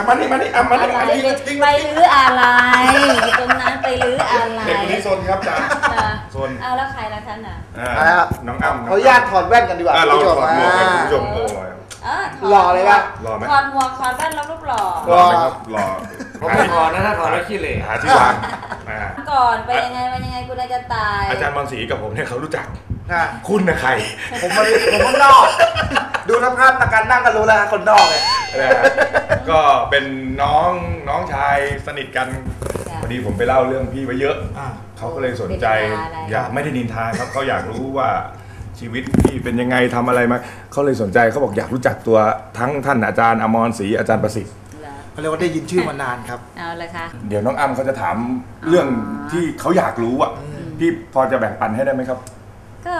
อะมานี่มานี่อะมาอะนี่ไรมานี่ไปรื้ออะไรอยู่ตรงนั้นไปรื้ออะไรเด็กคนนี้โซนครับอาจารย์อะโซนเอาแล้วใครละท่านอะอ่าเอาละน้องอ้ำขออนุญาตถอดแว่นกันดีกว่าอะคุณเราผู้ชมถอดหมวกกันคุณอ่าผู้ชมโอ้ย เออถดหล่อเลยปะหล่อไหม ถอดหมวกถอดแว่นแล้วรูปหล่อ รอไหมครับรอผมไม่ถอดนะถ้าถอดแล้วขี้เหร่หาที่วางอ่าก่อนไปยังไงไปยังไงคุณอาจารย์ตายอาจารย์บอลศรีกับผมเนี่ยเขารู้จักค่ะคุณนะใคร ผมมาผมข้างนอก ดูสภาพตะการนั่งก็รู้แล้วฮะคนนอกเนี่ย นะฮะก็เป็นน้องน้องชายสนิทกันพอดีผมไปเล่าเรื่องพี่ไว้เยอะ อ่า เขาก็เลยสนใจอยากไม่ได้นินทาครับเขาอยากรู้ว่าชีวิตพี่เป็นยังไงทำอะไรมาเขาเลยสนใจเขาบอกอยากรู้จักตัวทั้งท่านอาจารย์อมรศรีอาจารย์ประสิทธิ์เหรอเขาเรียกว่าได้ยินชื่อมานานครับ เอาเลยค่ะ เดี๋ยวน้องอ้ำเขาจะถามเรื่องที่เขาอยากรู้อะพี่พอจะแบ่งปันให้ได้ไหมครับ ก็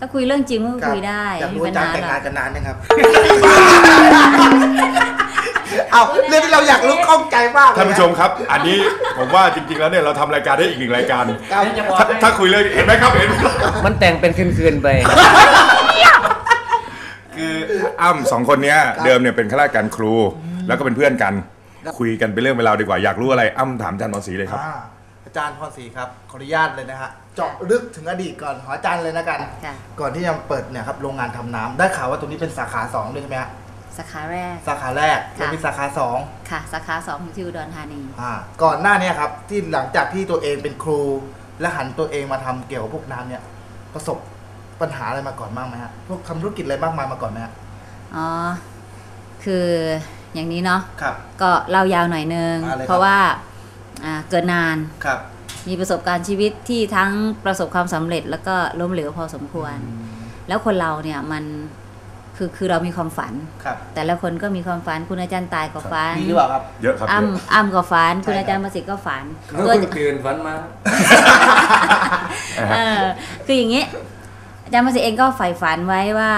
ถ้าคุยเรื่องจริงก็คุยได้อยากไม่รู้มีปัญอาจารย์หาแต่งหรงาอนกกันนานยังครับ เอาเรื่องที่เราอยากรู้ข้องใจมากเลยะท่านผู้ชมครับ อันนี้ผมว่าจริงๆแล้วเนี่ยเราทำรายการได้อีกหนึ่งรายการ ครับจะบอกถ้าให้ถ้าคุยเลยเห็นไหมครับเห็นไหมมันแต่งเป็นคืนๆไป คืออ้ำสองคนเนี้ยเดิมเนี่ยเป็นข้าราชการครูแล้วก็เป็นเพื่อนกัน คุยกันเป็นเรื่องเป็นราวดีกว่าอยากรู้อะไรอ้ำถามอาจารย์บอลศรีเลยครับ อ่าอา จารย์พรศรีครับขออนุญาตเลยนะฮะเจาะลึกถึงอดีตก่อนขออาจารย์เลยนะกัน ค่ะ ก่อนที่จะเปิดเนี่ยครับโรงงานทำน้ำได้ข่าวว่าตรงนี้เป็นสาขาสองด้วยใช่ไหมฮะสาขาแรก สาขาแรกค่ะ แล้วมีสาขาสองค่ะ สาขาสองอยู่ที่อุดรธานี อ่าก่อนหน้าเนี้ครับที่หลังจากที่ตัวเองเป็นครู และหันตัวเองมาทำเกี่ยวกับพวกน้ำเนี่ยประสบปัญหาอะไรมาก่อนบ้างไหมฮะพวกทำธุรกิจอะไรมากมายมาก่อนไหมฮะอ๋อ คืออย่างนี้เนาะ ครับ ก็เล่ายาวหน่อยนึงอ่าเลยครับ เพราะว่าอ่า เกิดนานครับ มีประสบการณ์ชีวิตที่ทั้งประสบความสำเร็จ แล้วก็ล้มเหลวพอสมควร แล้วคนเราเนี่ยมันคือคือเรามีความฝันครับแต่ละคนก็มีความฝันคุณอาจารย์ตายก็ฝันมีหรือเปล่าครับเยอะครับเยอ้ำอะอ้ำก็ฝัน คุณใช่ครับอาจารย์ประสิทธิ์ก็ฝันเมื่อตัวคุณคืนฝันมาเออคืออย่างนี้อาจารย์ประสิทธิ์เองก็ใฝ่ฝันไว้ว่า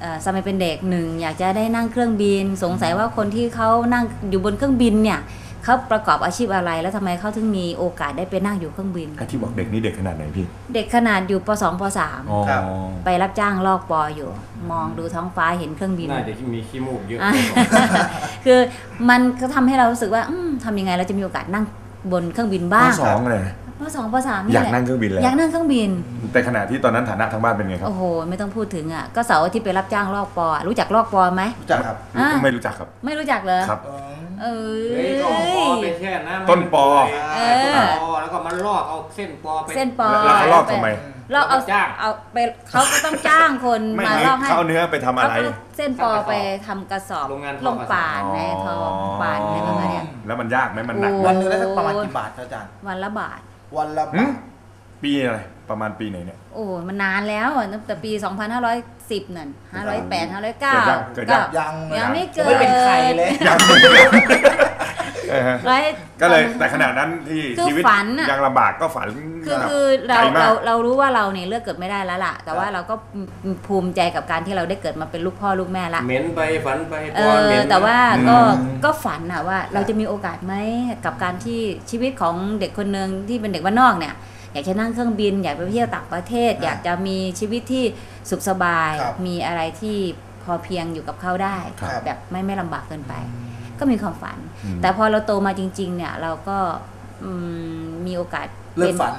เอ่อสมัยเป็นเด็กหนึ่งอยากจะได้นั่งเครื่องบิน สงสัยว่าคนที่เขานั่งอยู่บนเครื่องบินเนี่ย เขาประกอบอาชีพอะไรแล้วทำไมเขาถึงมีโอกาสได้ไปนั่งอยู่เครื่องบินไอ้ที่บอกเด็กนี่เด็กขนาดไหนพี่ เด็กขนาดอยู่ป .2 ป .3 ครับไปรับจ้างลอกปออยู่ มองดูท้องฟ้าเห็นเครื่องบินน่าจะมีขี้มูกเยอะอะคือมันก็ทำให้เรารู้สึกว่าอืมทำยังไงเราจะมีโอกาสนั่งบนเครื่องบินบ้างสองเลยปสองปสามอยากนั่งเครื่องบินแล้วอยากนั่งเครื่องบิน แต่ขณะที่ตอนนั้นฐานะทางบ้านเป็นไงครับ โอ้โห ไม่ต้องพูดถึงอะ ก็เสาร์อาทิตย์ไปรับจ้างลอกปออะรู้จักลอกปอไหมรู้จักครับอะไม่รู้จักครับ ไม่รู้จักเลยครับ เออเฮ้ยก็เอาปอไปแช่น้ำต้นปอ เอต้นอปอแล้วก็มันลอกเอาเส้นปอไป เส้นปอแล้วเขาลอกทำไมลอกเอาจ้าง เอาไปเขาก็ต้องจ้างคนไม่มานึลกอกให้เขาเอาเนื้อไปทำอะไรเขาก็เส้นปอไปทำกระสอบโรงงานทอ ลงกระสอบป่านในทองป่านในประมาณเนี้ย แล้วมันยากไหมมันหนักโอ้ไหม วันหนึงได้สักประมาณกี่บาทครับอาจารย์ วันละบาท วันละหึบาท ปีอะไรประมาณปีไหนเนี่ย โอ้มันนานแล้วอะตั้งแต่ปี 2510 นั่น 508 509 เกิดยังยัง ยังไม่เกิด ไม่เป็นใครเลย ยัง เออฮะ ร้อยก็เลยแต่ขณะนั้นที่คือชีวิตฝันอะ ยังลำบากก็ฝันคือแบบคือเราไกลมากเราเรารู้ว่าเราเนี่ยเลือกเกิดไม่ได้แล้วล่ะ แต่ว่าเราก็ภูมิใจกับการที่เราได้เกิดมาเป็นลูกพ่อลูกแม่ละ เหม็นไปฝันไปเอปอเหม็อน แต่ว่าก็อืม ก็ฝันอะว่าเราจะมีโอกาสไหมกับการที่ชีวิตของเด็กคนหนึ่งที่เป็นเด็กบ้านนอกเนี่ย อยากจะนั่งเครื่องบิน อยากไปเที่ยวต่างประเทศครับอยากจะมีชีวิตที่สุขสบาย ครับมีอะไรที่พอเพียงอยู่กับเขาได้ ครับ แบบไม่ไม่ลำบากเกินไป ก็มีความฝันอืมแต่พอเราโตมาจริง ๆ เนี่ยเราก็อืมมีโอกาสเลิป็กนฝัน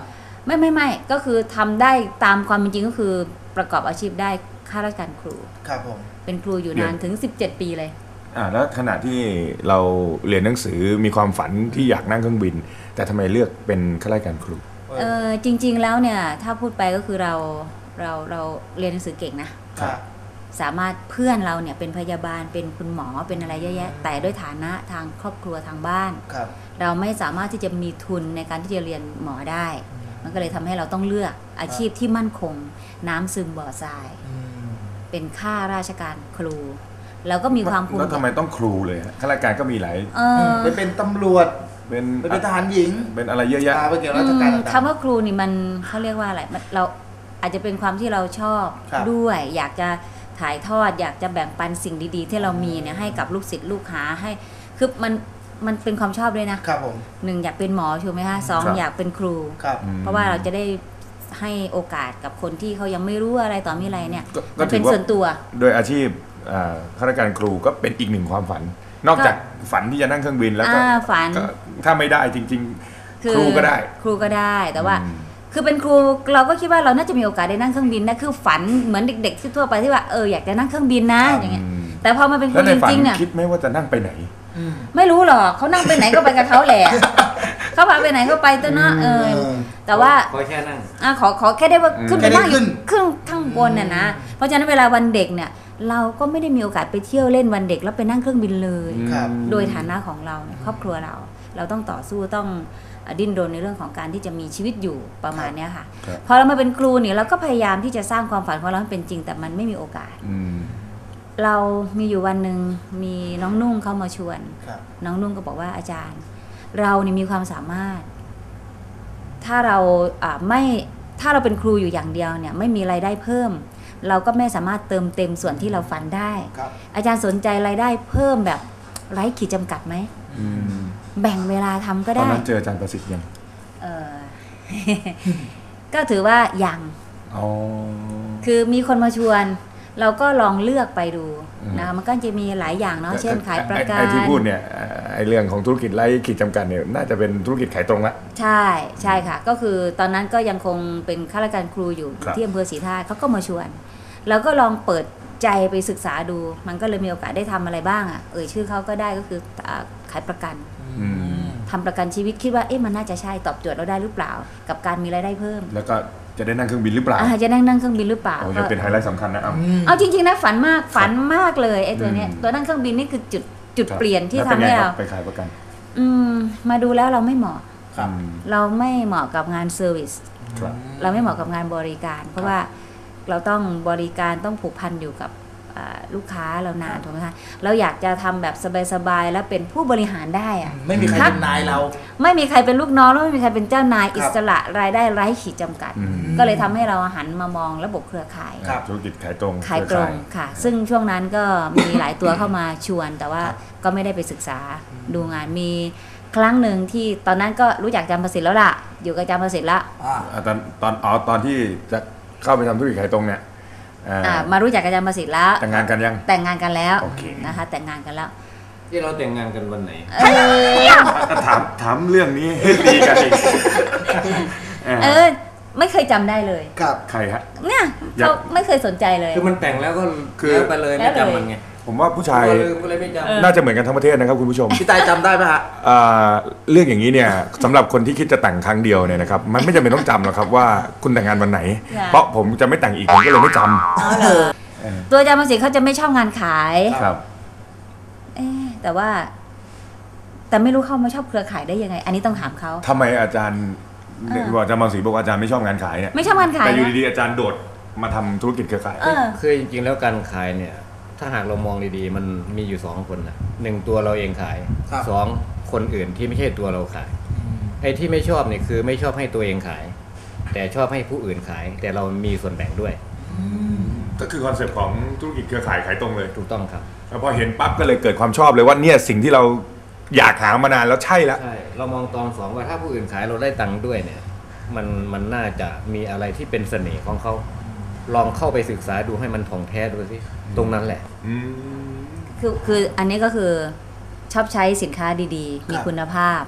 ไม่ไม่ไม่ก็คือทำได้ตามความเป็นจริงก็คือประกอบอาชีพได้ข้าราชการครูครับผมเป็นครูอยู่นานถึง 17 ปีเลยอ่าแล้วขณะที่เราเรียนหนังสือมีความฝันที่อยากนั่งเครื่องบิน แต่ทำไมเลือกเป็นข้าราชการครูเออจริง ๆ แล้วเนี่ยถ้าพูดไปก็คือเราเราเราเรียนหนังสือเก่งนะครับ สามารถเพื่อนเราเนี่ยเป็นพยาบาลเป็นคุณหมอเป็นอะไรเยอะแยะ แต่ด้วยฐานะทางครอบครัวทางบ้านครับเราไม่สามารถที่จะมีทุนในการที่จะเรียนหมอได้ มันก็เลยทำให้เราต้องเลือกอาชีพที่มั่นคง น้ำซึมบ่อทรายอืมเป็นข้าราชการครูเราก็มีความภูมิแล้วทำไมต้องครูเลยฮะข้าราชการก็มีหลายเออไปเป็นตำรวจเป็นไปเป็นทหารหญิง เป็นอะไรเยอะแยะอ่าไปเกี่ยวกับราชการอืมต่างคำว่าครูนี่มันเขาเรียกว่าอะไรมันเราอาจจะเป็นความที่เราชอบครับด้วย อยากจะ ถ่ายทอด อยากจะแบ่งปันสิ่งดี ๆ ที่เรามีเนี่ยให้กับลูกศิษย์ลูกหาให้คือมันมันเป็นความชอบด้วยนะๆครับผม หนึ่งอยากเป็นหมอถูกไหมคะสองครับอยากเป็นครู ครับ อืม เพราะว่าเราจะได้ให้โอกาสกับคนที่เขายังไม่รู้อะไรต่อมีอะไรเนี่ยก็ก็มันถืเป็นอว่า ส่วนตัว โดยอาชีพอ่าข้าราชการครูก็เป็นอีกหนึ่งความฝัน นอกจากฝันที่จะนั่งเครื่องบินแล้วก็อ่าฝัน ก็ถ้าไม่ได้จริงคือครูก็ได้ ครูก็ได้แต่ว่า อืม คือเป็นครูเราก็คิดว่าเราน่าจะมีโอกาสได้นั่งเครื่องบินนะคือฝันเหมือนเด็กๆที่ทั่วไปที่ว่าเอออยากจะนั่งเครื่องบินนะอย่างเงี้ยอืมแต่พอมาเป็นคแล้รูวในจฝันริงๆเนี่ยคิดไหมว่าจะนั่งไปไหนอืมไม่รู้หรอกเขานั่งไปไหนก็ไปกับเขาแหละเขาพาไปไหนก็ไปตัวเนาะเออแต่ว่าขอแค่นั่งอะขอขอแค่ได้ว่าอืมขึ้นไปนั่งอยู่แค่ได้ขึ้นขึ้นข้างบนน่ะนะเพราะฉะนั้นเวลาวันเด็กเนี่ย เราก็ไม่ได้มีโอกาสไปเที่ยวเล่นวันเด็กแล้วไปนั่งเครื่องบินเลยครับโดยฐานะของเราเนี่ยครอบครัวเรา เราต้องต่อสู้ต้องเอ่อ ดิ้นรนในเรื่องของการที่จะมีชีวิตอยู่ประมาณเนี้ยค่ะครับพอเรามาเป็นครูเนี่ยเราก็พยายามที่จะสร้างความฝันของเราให้เป็นจริง แต่มันไม่มีโอกาสอืมเรามีอยู่วันหนึ่งมีน้องนุ่งเข้ามาชวนครับน้องนุ่งก็บอกว่าอาจารย์ เรานี่มีความสามารถ ถ้าเราอ่าไม่ถ้าเราเป็นครูอยู่อย่างเดียวเนี่ย ไม่มีรายได้เพิ่ม เราก็ไม่สามารถเติมเต็มส่วนที่เราฝันได้ครับอาจารย์สนใจรายได้เพิ่มแบบไร้ขีดจำกัดไหมอืม แบ่งเวลาทำก็ตอนได้นั้นเจออาจารย์ประสิทธิ์ยังเออก็ถือว่ายังอ๋อคือมีคนมาชวน เราก็ลองเลือกไปดูอืมนะคะมันก็จะมีหลายอย่างเนาะเช่นขายประกัไอ้นไอ้ที่พูดเนี่ยไอ้เรื่องของธุรกิจไร้ขีดจำกัดเนี่ยน่าจะเป็นธุรกิจขายตรงละใช่ใช่ค่ะ ก็คือตอนนั้นก็ยังคงเป็นข้าราชการครูอยู่ครับที่อำเภอศรีธาตุเขาก็มาชวนเราก็ลองเปิดใจไปศึกษาดู มันก็เลยมีโอกาสได้ทำอะไรบ้างอะเอ่ยชื่อเขาก็ได้ก็คืออ่าขายประกันอืม ทำประกันชีวิตคิดว่าเอ๊ะมันน่าจะใช่ตอบโจทย์เราได้หรือเปล่า กับการมีรายได้เพิ่ม แล้วก็จะได้นั่งเครื่องบินหรือเปล่าอ่าจะนั่งนั่งเครื่องบินหรือเปล่าโอ้ก็ยังเป็นไฮไลท์สำคัญนะอ้ำอืมเอาจริงๆนะฝันมากฝันมากเลยไอ้ตัวเนี้ยอืมตัวนั่งเครื่องบินนี่คือจุดจุดครับเปลี่ยนที่แล้วทำป็นไงให้คเราบไปขายประกัน อืมมาดูแล้วเราไม่เหมาะครับอืมเราไม่เหมาะกับงานเซอร์วิสครับเราไม่เหมาะกับงานบริการ เพราะว่าเราต้องบริการต้องผูกพันอยู่กับอ่า ลูกค้าเรานานถูกไหมคะเราอยากจะทำแบบสบายๆแล้วเป็นผู้บริหารได้อะไม่มีใครครับเป็นนายเรา ไม่มีใครเป็นลูกน้องแล้วไม่มีใครเป็นเจ้านายครับอิสระรายได้ไร้ขีดจำกัดอืมก็เลยทำให้เราหันมามองระบบเครือข่ายครับธุรกิจขายตรงขายตรงค่ะ ซึ่งช่วงนั้นก็มีหลายตัวเข้ามาชวน แต่ว่าครับก็ไม่ได้ไปศึกษาดูงานมีครั้งหนึ่งที่ตอนนั้นก็รู้จักอาจารย์ประสิทธิ์แล้วล่ะ อยู่กับอาจารย์ประสิทธิ์ละอ่าอ่าตอนตอนอ๋อตอนที่จะเข้าไปทำธุรกิจขายตรงเนี่ยอ่าอ่า มารู้จักอาจารย์ประสิทธิ์แล้ว แต่งงานกันยัง แต่งงานกันแล้วโอเคนะคะ แต่งงานกันแล้วที่เราแต่งงานกันวันไหนเออถามถามเรื่องนี้ให้ดีกันอีกเออไม่เคยจำได้เลยครับใครฮะเนี่ยอยากเขาไม่เคยสนใจเลย คือมันแต่งแล้วก็คือแล้วไปเลยแล้ไม่วเลยจำมันไง ผมว่าผู้ชายก็ลืมก็เลยไม่จำน่าจะเหมือนกันทั้งประเทศนะครับคุณผู้ชม พี่ตายจำได้ไหมฮะ อ่าเรื่องอย่างนี้เนี่ยสำหรับคนที่คิดจะแต่งครั้งเดียวเนี่ยนะครับมันไม่จำเป็นต้องจำหรอกครับว่าคุณแต่งงานวันไหน ค่ะ เพราะผมจะไม่แต่งอีกผมก็เลยไม่จอ๋อเหรอตัวอาจารย์ประสิทธิ์เขาจะไม่ชอบงานขายำครับ เอ๊ะแต่ว่า แต่ไม่รู้เข้ามาชอบเครือข่ายได้ยังไง อันนี้ต้องถามเขา ทำไมอาจารย์เออ บอกอาจารย์มังสีบอกว่าอาจารย์ไม่ชอบงานขายเนี่ยไม่ชอบงานขายแต่อยู่นะดีๆอาจารย์โดดมาทำธุรกิจเครือข่าย เออ คือจริงๆแล้วการขายเนี่ย ถ้าหากเรามองดีๆ มันมีอยู่สองคนนะหนึ่งตัวเราเองขายครับ สองคนอื่นที่ไม่ใช่ตัวเราขาย ไอ้ที่ไม่ชอบเนี่ยคือไม่ชอบให้ตัวเองขาย แต่ชอบให้ผู้อื่นขาย แต่เรามีส่วนแบ่งด้วยก็คือคอนเซปต์ของธุรกิจเครือข่ายขายตรงเลยถูกต้องครับ แล้วพอเห็นปั๊บก็เลยเกิดความชอบเลยว่าเนี่ยสิ่งที่เราอยากหามานานแล้วใช่แล้ว ใช่เรามองตอนสองว่าถ้าผู้อื่นขายเราได้ตังค์ด้วยเนี่ย มันมันน่าจะมีอะไรที่เป็นเสน่ห์ของเขา ลองเข้าไปศึกษาดูให้มันถ่องแท้ดูสิตรงนั้นแหละ อืม คือคืออันนี้ก็คือชอบใช้สินค้าดีๆ มีครับคุณภาพ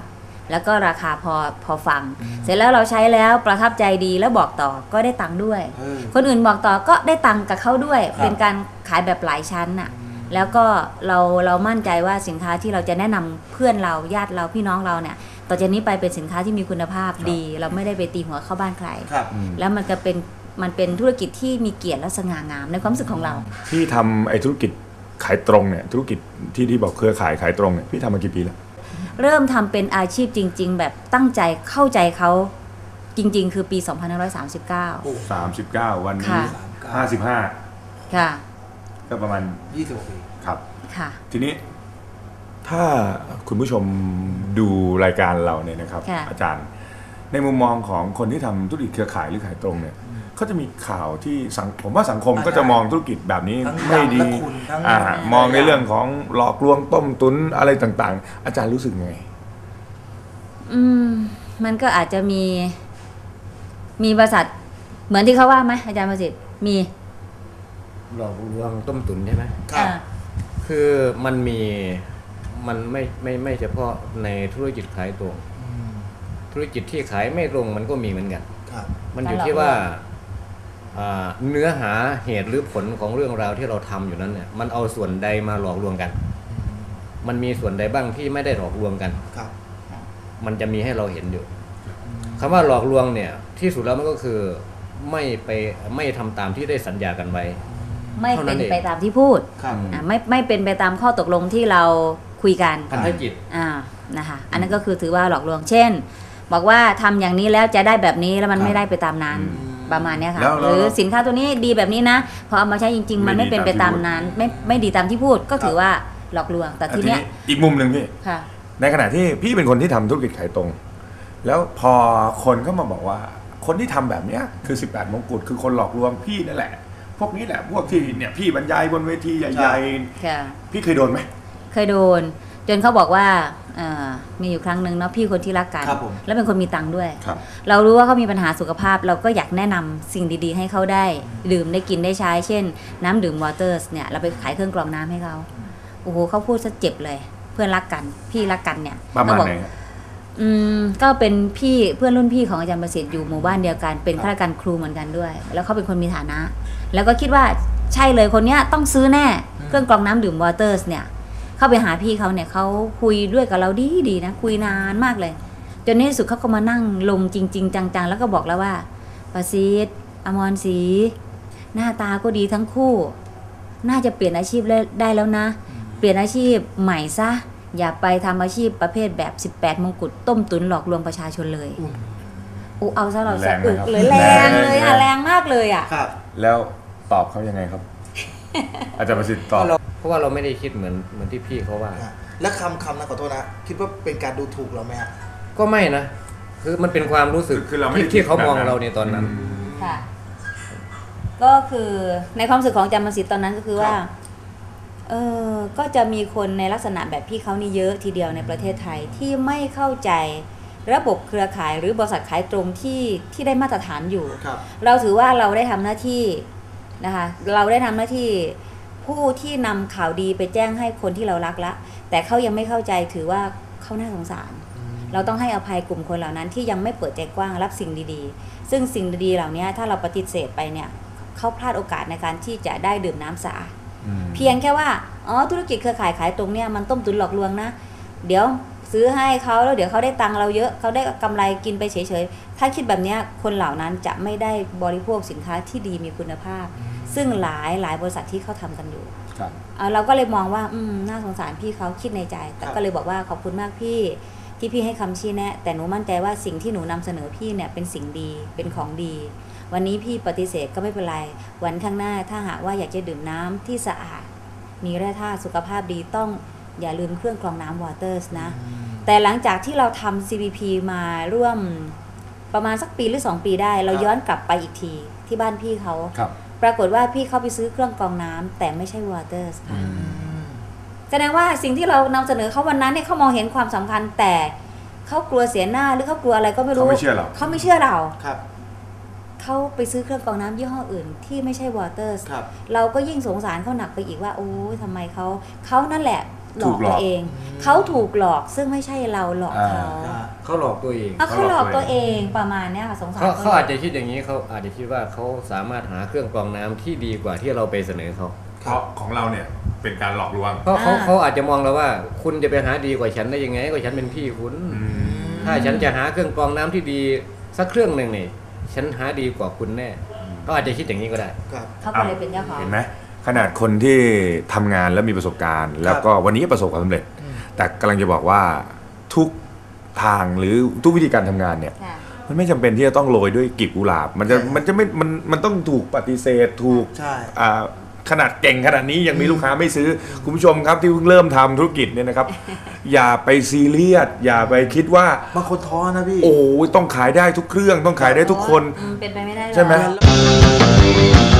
แล้วก็ราคาพอพอฟัง เสร็จแล้วเราใช้แล้วประทับใจดีแล้วบอกต่อก็ได้ตังค์ด้วย เออ คนอื่นบอกต่อก็ได้ตังค์กับเขาด้วย ครับ เป็นการขายแบบหลายชั้นน่ะ แล้วก็เราเรามั่นใจว่าสินค้าที่เราจะแนะนำเพื่อนเราญาติเราพี่น้องเราเนี่ย ต่อจากนี้ไปเป็นสินค้าที่มีคุณภาพดี เราไม่ได้ไปตีหัวเข้าบ้านใคร ครับ แล้วมันก็เป็น มันเป็นธุรกิจที่มีเกียรติและสง่างามในความรู้สึกของเรา พี่ทำไอ้ธุรกิจขายตรงเนี่ยธุรกิจที่ที่บอกเครือข่ายขายตรงเนี่ยพี่ทำมากี่ปีแล้วเริ่มทำเป็นอาชีพจริง ๆ แบบตั้งใจเข้าใจเขาจริง ๆ คือปี 2539 สามสิบเก้าวันนี้ค่ะ ห้าสิบห้าค่ะ ก็ประมาณยี่สิบปีครับ ค่ะ ทีนี้ถ้าคุณผู้ชมดูรายการเราเนี่ยนะครับ ค่ะ อาจารย์ ในมุมมองของคนที่ทำธุรกิจเครือข่ายหรือขายตรงเนี่ย เขาจะมีข่าวที่สังผมว่าสังคมอ่าก็จะมองธุรกิจแบบนี้ทั้งไม่ดีดำและขุ่นทั้งอ่ามองในเรื่องของหลอกลวงต้มตุนอะไรต่างๆ อาจารย์รู้สึกไง อืม มันก็อาจจะมี มีบริษัทเหมือนที่เขาว่าไหมอาจารย์ประสิทธิ์มีหลอกลวงต้มตุ๋นใช่ไหมครับอ่าคือมันมีมันไม่ไม่ไม่เฉพาะในธุรกิจขายตรงธุรกิจที่ขายไม่ตรงมันก็มีเหมือนกันครับมันอยู่การหลอกที่ว่าลวงอ่า เนื้อหาเหตุหรือผลของเรื่องราวที่เราทำอยู่นั้นเนี่ยมันเอาส่วนใดมาหลอกลวงกัน มันมีส่วนใดบ้างที่ไม่ได้หลอกลวงกันครับมันจะมีให้เราเห็นอยู่คำว่าหลอกลวงเนี่ย ที่สุดแล้วมันก็คือไม่ไปไม่ทำตามที่ได้สัญญากันไว้ ไม่เท่านั้เป็นนเองไปตามที่พูดครับอะไม่ไม่เป็นไปตามข้อตกลงที่เราคุยกันพันธกิจอ่านะคะอันนั้นก็คือถือว่าหลอกลวงเช่น บอกว่าทำอย่างนี้แล้วจะได้แบบนี้แล้วมันครับไม่ได้ไปตามนั้นอืม ประมาณเนี้ยค่ะแล้วหแล้ว รือสินค้าตัวนี้ดีแบบนี้นะพอเอามาใช้จริง ๆ มันไม่ไม่ดีเป็นไปตาตามมที่พูด นั้นไม่ไม่ดีตามที่พูดก็ถือว่าหลอกลวงแต่แต่ทีทีเนี้ยนี้อีกมุมหนึ่งพี่ ค่ะ ในขณะที่พี่เป็นคนที่ทำธุรกิจขายตรง แล้วพอคนก็มาบอกว่า คนที่ทำแบบเนี้ยคือ 18มงกุฎคือคนหลอกลวงพี่นั่นแหละ พวกนี้แหละพวกที่เนี่ยพี่บรรยายบนเวทีใหญ่ค่ะ ๆ พี่เคยโดนไหม เคยโดน จนเขาบอกว่าเอ่อมีอยู่ครั้งหนึ่งเนาะพี่คนที่รักกัน ครับผมแล้วเป็นคนมีตังค์ด้วย ครับ เรารู้ว่าเขามีปัญหาสุขภาพ เราก็อยากแนะนำสิ่งดีๆ ให้เขาได้ ดื่มได้กินได้ใช้ เช่น น้ำดื่มวอเตอร์สเนี่ยเราไปขายเครื่องกรองน้ำให้เขาโอ้โหเขาพูดซะเจ็บเลย เพื่อนรักกัน พี่รักกันเนี่ยประมาณเขบอกไหนฮะ อืมก็เป็นพี่เพื่อนรุ่นพี่ของอาจารย์ประสิทธิ์อยู่หมู่บ้านเดียวกัน เป็นข้าราชการครูเหมือนกันด้วย แล้วเขาเป็นคนมีฐานะ แล้วก็คิดว่าใช่เลยคนเนี้ยต้องซื้อแน่ เครื่องกรองน้ำดื่มวอเตอร์สเนี่ย เข้าไปหาพี่เขาเนี่ยเขาคุยด้วยกับเราดีดีๆนะคุยนานมากเลย จนในที่สุดเขาก็มานั่งลงจริง ๆ จังๆ แล้วก็บอกแล้วว่าประสิทธิ์อมรศรีหน้าตาก็ดีทั้งคู่ น่าจะเปลี่ยนอาชีพได้แล้วนะ เปลี่ยนอาชีพใหม่ซะอย่าไปทำอาชีพประเภทแบบ 18 มงกุฎต้มตุ๋นหลอกลวงประชาชนเลยอืมอูเอาซะเราแรสะงอึนะกครับเลยแรงแรงเลยอะแรงแรงมากเลยอะครับแล้วตอบเขายังไงครับ อาจารย์ประสิทธิ์ตอบเพ ราะว่าเราไม่ได้คิดเหมือนเหมือนที่พี่เขาว่า อะและคำคำนั้นขอโทษนะ คิดว่าเป็นการดูถูกเราไหมฮะก็ไม่นะ คือมันเป็นความรู้สึกคือเราไม่ได้ที่ที่เขามองแบบนั้น เราในตอนนั้น ค่ะ ก็คือในความรู้สึกของอาจารย์มสิทธิ์ตอนนั้นก็คือว่าครับเออก็จะมีคนในลักษณะแบบพี่เขานี่เยอะทีเดียวในประเทศไทยที่ไม่เข้าใจระบบเครือข่ายหรือบริษัทขายตรงที่ที่ได้มาตรฐานอยู่ ครับ เราถือว่าเราได้ทำหน้าที่นะคะ เราได้ทำหน้าที่ ผู้ที่นำข่าวดีไปแจ้งให้คนที่เรารักละ แต่เขายังไม่เข้าใจถือว่าเขาน่าสงสาร เราต้องให้อภัยกลุ่มคนเหล่านั้นที่ยังไม่เปิดใจกว้างรับสิ่งดีๆ ซึ่งสิ่งดีๆเหล่านี้ถ้าเราปฏิเสธไปเนี่ยเขาพลาดโอกาสในการที่จะได้ดื่มน้ำสะอาดอืมเพียงแค่ว่าอ๋อธุรกิจเครือข่ายขายตรงเนี่ยมันต้มตุนหลอกลวงนะ เดี๋ยวซื้อให้เขาแล้วเดี๋ยวเขาได้ตังค์เราเยอะเขาได้กำไรกินไปเฉยๆถ้าคิดแบบเนี้ยคนเหล่านั้นจะไม่ได้บริโภคสินค้าที่ดีมีคุณภาพ ซึ่งหลายหลายบริษัทที่เขาทำกันอยู่ครับเอาเราก็เลยมองว่าอืมน่าสงสารพี่เขาคิดในใจ แต่ครับก็เลยบอกว่าขอบคุณมากพี่ที่พี่ให้คำชี้แนะ แต่หนูมั่นใจว่าสิ่งที่หนูนำเสนอพี่เนี่ยเป็นสิ่งดีเป็นของดี วันนี้พี่ปฏิเสธก็ไม่เป็นไร วันข้างหน้าถ้าหากว่าอยากจะดื่มน้ำที่สะอาด มีแร่ธาตุสุขภาพดีต้องอย่าลืมเครื่องกรองน้ำวอเตอร์สนะ แต่หลังจากที่เราทำ CBP มาร่วมประมาณสักปีหรือ 2 ปีได้ เราครับย้อนกลับไปอีกทีที่บ้านพี่เขาครับ ปรากฏว่าพี่เขาไปซื้อเครื่องกรองน้ำแต่ไม่ใช่วอเตอร์ค่ะอืมแสดงว่าสิ่งที่เรานำเสนอเขาวันนั้นเนี่ยเขามองเห็นความสำคัญแต่เขากลัวเสียหน้าหรือเขากลัวอะไรก็ไม่รู้เขาไม่เชื่อเราเขาไม่เชื่อเราครับเขาไปซื้อเครื่องกรองน้ำยี่ห้ออื่น ที่ไม่ใช่วอเตอร์ครับเราก็ยิ่งสงสารเขาหนักไปอีกว่า โอ้ยทำไมเขาเขานั่นแหละ หลถูอกกหลตัอกวเองอืมเขาถูกหลอกซึ่งไม่ใช่เราหลอกเขาอ่าเขาหลอกตัวเองเอาเขาหลอกตัวเองประมาณเนี้ยค่ะสงสารเขาเขาเขาอาจจะคิดอย่างนี้เขาอาจจะคิดว่าเขาสามารถหาเครื่องกรองน้ำที่ดีกว่าที่เราไปเสนอเขาเพราะของเราเนี่ยเป็นการหลอกลวงเพราะเขาเขาอาจจะมองเราว่า คุณจะไปหาดีกว่าฉันได้ยังไงก็ฉันเป็นพี่คุณถ้าฉันจะหาเครื่องกรองน้ำที่ดีสักเครื่องหนึ่งนี่ฉันหาดีกว่าคุณแน่เขาอาจจะคิดอย่างนี้ก็ได้ครับเขาก็เลยเป็นเจ้าของเห็นไหม ขนาดคนที่ทำงานแล้วมีประสบการณ์ แล้วก็วันนี้ประสบความสำเร็จอืมแต่กำลังจะบอกว่าทุกทางหรือทุกวิธีการทำงานเนี่ย ค่ะมันไม่จำเป็นที่จะต้องโรยด้วยกลีบกุหลาบ มันจะใช่ครับมันจะไม่มันมันต้องถูกปฏิเสธถูกใช่ อ่าขนาดเก่งขนาดนี้ยังมีลูกค้าไม่ซื้อ คุณผู้ชมครับที่เพิ่งเริ่มทำธุรกิจเนี่ยนะครับ อย่าไปซีเรียสอย่าไปคิดว่า บางคนท้อนะพี่ โอ้ยต้องขายได้ทุกเครื่องต้องขายได้ทุกคนอืมเป็นไปไม่ได้หรอก ใช่ไหม แล้ว